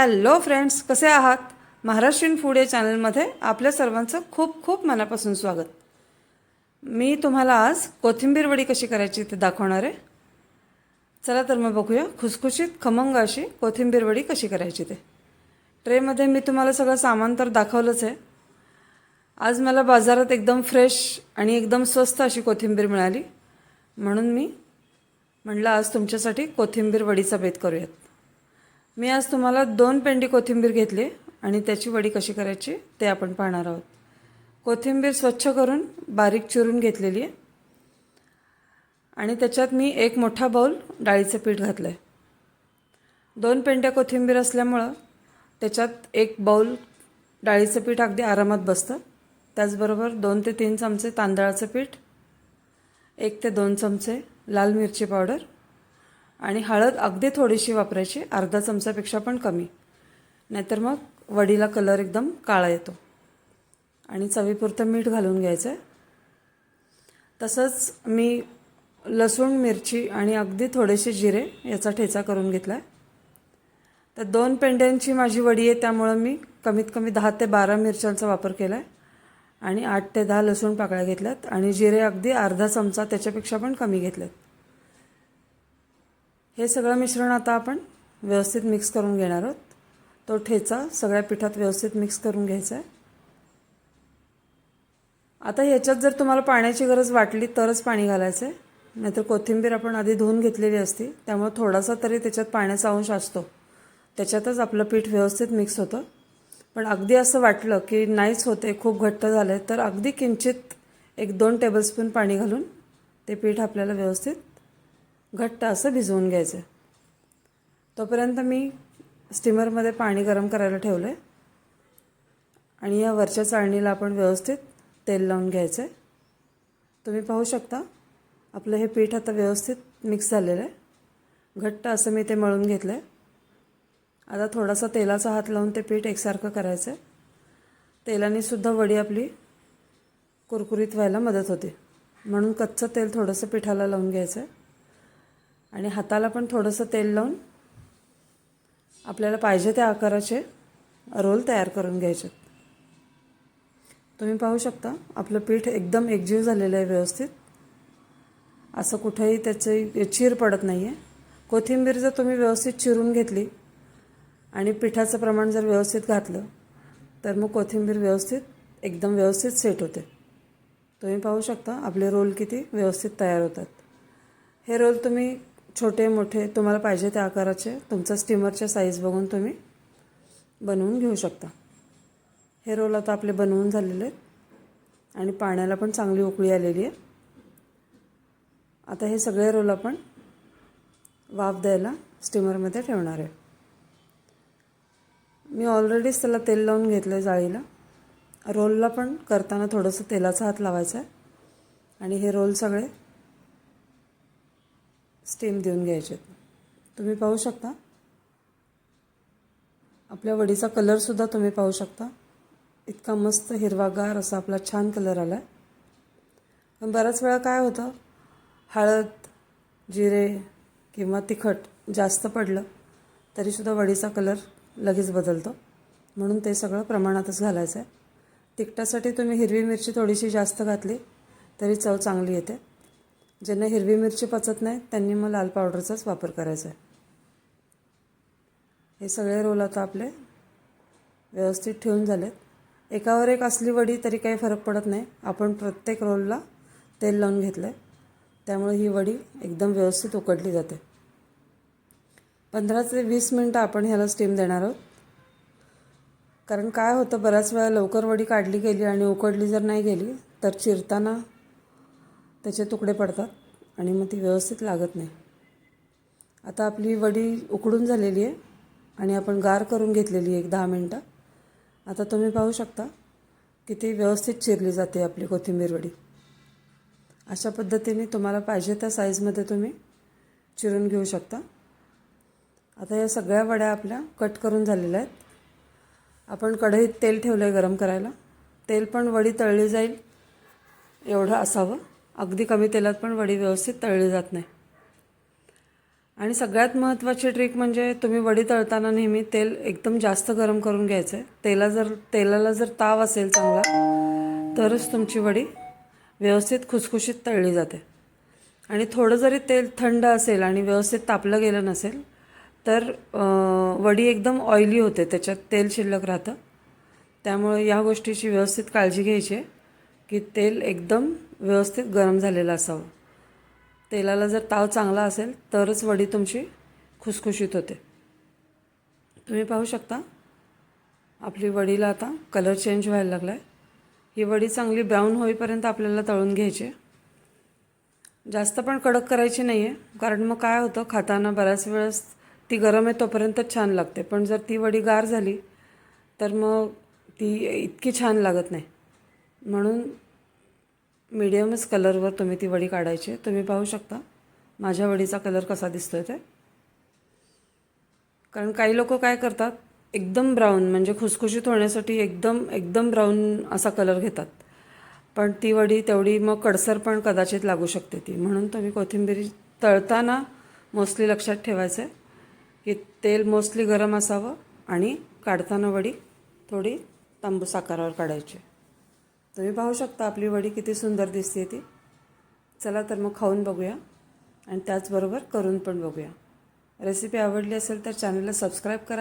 Hello friends कसे आहात? Maharashtrian food या चॅनलमध्ये आपल्या सर्वांचं खूप खूप मनापासून स्वागत. मी तुम्हाला आज कोथिंबीर वडी कशी करायची ते दाखवणार आहे. चला तर मग बघूया खुसखुशीत खमंग अशी कोथिंबीर वडी कशी करायची ते. ट्रेमध्ये मी तुम्हाला सगळं सामान तर दाखवलंच आहे. आज मला बाजारात एकदम फ्रेश आणि एकदम स्वस्त अशी कोथिंबीर मिळाली. म्हणून मी म्हणलं आज तुमच्यासाठी कोथिंबीर वडीचा बेत करूयात. मी आज तुम्हाला दोन पेंडी कोथिंबीर घेतली आणि त्याची वडी कशी करायची ते आपण पाहणार आहोत. कोथिंबीर स्वच्छ करून बारीक चिरून घेतलेली आहे. आणि त्याच्यात मी एक मोठा बाऊल डाळीचं पीठ घातलं आहे दोन पेंड्या कोथिंबीर असल्यामुळं त्याच्यात एक बाऊल डाळीचं पीठ अगदी आरामात बसतं. त्याचबरोबर दोन ते तीन चमचे तांदळाचं पीठ एक ते दोन चमचे लाल मिरची पावडर आणि हळद अगदी थोडीशी वापरायची अर्धा चमचापेक्षा पण कमी. नाहीतर मग वडीला कलर एकदम काळा येतो. आणि चवीपुरतं मीठ घालून घ्यायचं आहे तसंच मी लसूण मिरची आणि अगदी थोडेसे जिरे याचा ठेचा करून घेतला आहे तर दोन पेंड्यांची माझी वडी आहे त्यामुळं मी कमीत कमी दहा ते बारा मिरच्यांचा वापर केला आहे आणि आठ ते दहा लसूण पाकळ्या घेतल्यात आणि जिरे अगदी अर्धा चमचा त्याच्यापेक्षा पण कमी घेतलेत. हे सगळं मिश्रण आता आपण व्यवस्थित मिक्स करून घेणार आहोत. तो ठेचा सगळ्या पिठात व्यवस्थित मिक्स करून घ्यायचा आहे. आता ह्याच्यात जर तुम्हाला पाण्याची गरज वाटली तरच पाणी घालायचं आहे. नाहीतर कोथिंबीर आपण आधी धुवून घेतलेली असती त्यामुळे थोडासा तरी त्याच्यात पाण्याचा अंश असतो. त्याच्यातच आपलं पीठ व्यवस्थित मिक्स होतं. पण अगदी असं वाटलं की नाहीच होते खूप घट्ट झालं आहे तर अगदी किंचित एक दोन टेबलस्पून पाणी घालून ते पीठ आपल्याला व्यवस्थित घट्ट असं भिजवून घ्यायचं. आहे तोपर्यंत मी स्टीमरमध्ये पाणी गरम करायला ठेवलं आहे आणि या वरच्या चाळणीला आपण व्यवस्थित तेल लावून घ्यायचं आहे तुम्ही पाहू शकता आपलं हे पीठ आता व्यवस्थित मिक्स झालेलं आहे. घट्ट असं मी ते मळून घेतलं आहे आता थोडासा तेलाचा हात लावून ते पीठ एकसारखं करायचं आहे तेलाने सुद्धा वडी आपली कुरकुरीत व्हायला मदत होते. म्हणून कच्चं तेल थोडंसं पिठाला लावून घ्यायचं आहे आणि हाताला पण थोडंसं तेल लावून आपल्याला पाहिजे त्या आकाराचे रोल तयार करून घ्यायचे. तुम्ही पाहू शकता आपलं पीठ एकदम एकजीव झालेलं आहे व्यवस्थित. असं कुठेही त्याचे चीर पडत नाही आहे कोथिंबीर जर तुम्ही व्यवस्थित चिरून घेतली आणि पिठाचं प्रमाण जर व्यवस्थित घातलं तर मग कोथिंबीर व्यवस्थित एकदम व्यवस्थित सेट होते. तुम्ही पाहू शकता आपले रोल किती व्यवस्थित तयार होतात. हे रोल तुम्ही छोटे मोठे तुम्हाला पाहिजे त्या आकाराचे तुमचं स्टीमरच्या साईज बघून तुम्ही बनवून घेऊ शकता. हे रोल आता आपले बनवून झालेले आहेत. आणि पाण्याला पण चांगली उकळी आलेली आहे. आता हे सगळे रोल आपण वाफ द्यायला स्टीमरमध्ये ठेवणार आहे. मी ऑलरेडीच त्याला तेल लावून घेतलं आहे जाळीला रोलला पण करताना थोडंसं तेलाचा हात लावायचा आहे. आणि हे रोल सगळे स्टीम देऊन घ्यायचे. तुम्ही पाहू शकता. आपल्या वडीचा कलरसुद्धा तुम्ही पाहू शकता. इतका मस्त हिरवागार असा आपला छान कलर आला आहे पण बऱ्याच वेळा काय होतं हळद जिरे किंवा तिखट जास्त पडलं तरीसुद्धा वडीचा कलर लगेच बदलतो. म्हणून ते सगळं प्रमाणातच घालायचं आहे तिखटासाठी तुम्ही हिरवी मिरची थोडीशी जास्त घातली तरी चव चांगली येते. ज्यांना हिरवी मिरची पचत नाही त्यांनी मग लाल पावडरचाच वापर करायचा आहे. हे सगळे रोल आता आपले व्यवस्थित ठेवून झालेत. एकावर एक असली वडी तरी काही फरक पडत नाही. आपण प्रत्येक रोलला तेल लावून घेतलं आहे त्यामुळे ही वडी एकदम व्यवस्थित उकडली जाते. पंधरा ते वीस मिनटं आपण ह्याला स्टीम देणार आहोत. कारण काय होतं बऱ्याच वेळा लवकर वडी काढली गेली आणि उकडली जर नाही गेली तर चिरताना त्याचे तुकडे पडतात आणि मग ती व्यवस्थित लागत नाही. आता आपली वडी उकडून झालेली आहे आणि आपण गार करून घेतलेली आहे एक दहा मिनटं. आता तुम्ही पाहू शकता की ती व्यवस्थित चिरली जाते आपली कोथिंबीर वडी. अशा पद्धतीने तुम्हाला पाहिजे त्या साईजमध्ये तुम्ही चिरून घेऊ शकता. आता या सगळ्या वड्या आपल्या कट करून झालेल्या आहेत. आपण कढईत तेल ठेवलं आहे गरम करायला. तेल पण वडी तळली जाईल एवढं असावं. अगदी कमी तेलात पण वडी व्यवस्थित तळली जात नाही. आणि सगळ्यात महत्त्वाची ट्रिक म्हणजे तुम्ही वडी तळताना नेहमी तेल एकदम जास्त गरम करून घ्यायचं आहे. तेला जर तेलाला जर ताव असेल चांगला तरच तुमची वडी व्यवस्थित खुसखुशीत तळली जाते. आणि थोडं जरी तेल थंड असेल आणि व्यवस्थित तापलं गेलं नसेल तर वडी एकदम ऑइली होते त्याच्यात तेल शिल्लक राहतं. त्यामुळे या गोष्टीची व्यवस्थित काळजी घ्यायची आहे. की तेल एकदम व्यवस्थित गरम झालेलं असावं. तेलाला जर ताव चांगला असेल तरच वडी तुमची खुसखुशीत होते. तुम्ही पाहू शकता आपली वडीला आता कलर चेंज व्हायला लागला आहे ही वडी चांगली ब्राऊन होईपर्यंत आपल्याला तळून घ्यायची आहे. जास्त पण कडक करायची नाही आहे कारण मग काय होतं खाताना बऱ्याच वेळेस ती गरम आहे तोपर्यंतच छान लागते. पण जर ती वडी गार झाली तर मग ती इतकी छान लागत नाही. म्हणून मिडियमच कलरवर तुम्ही ती वडी काढायची. तुम्ही पाहू शकता माझ्या वडीचा कलर कसा दिसतो आहे ते. कारण काही लोक काय करतात एकदम ब्राऊन म्हणजे खुसखुशीत होण्यासाठी एकदम एकदम ब्राऊन असा कलर घेतात. पण ती वडी तेवढी मग कडसर पण कदाचित लागू शकते ती. म्हणून तुम्ही कोथिंबिरी तळताना मोस्टली लक्षात ठेवायचं आहे की तेल मोस्टली गरम असावं आणि काढताना वडी थोडी तांबूस आकारावर काढायची. तुम्ही पाहू शकता आपली वडी किती सुंदर दिसते ती. चला तर मग खाऊन बघूया. आणि त्याचबरोबर करून पण बघूया. रेसिपी आवडली असेल तर चॅनलला सबस्क्राईब करा.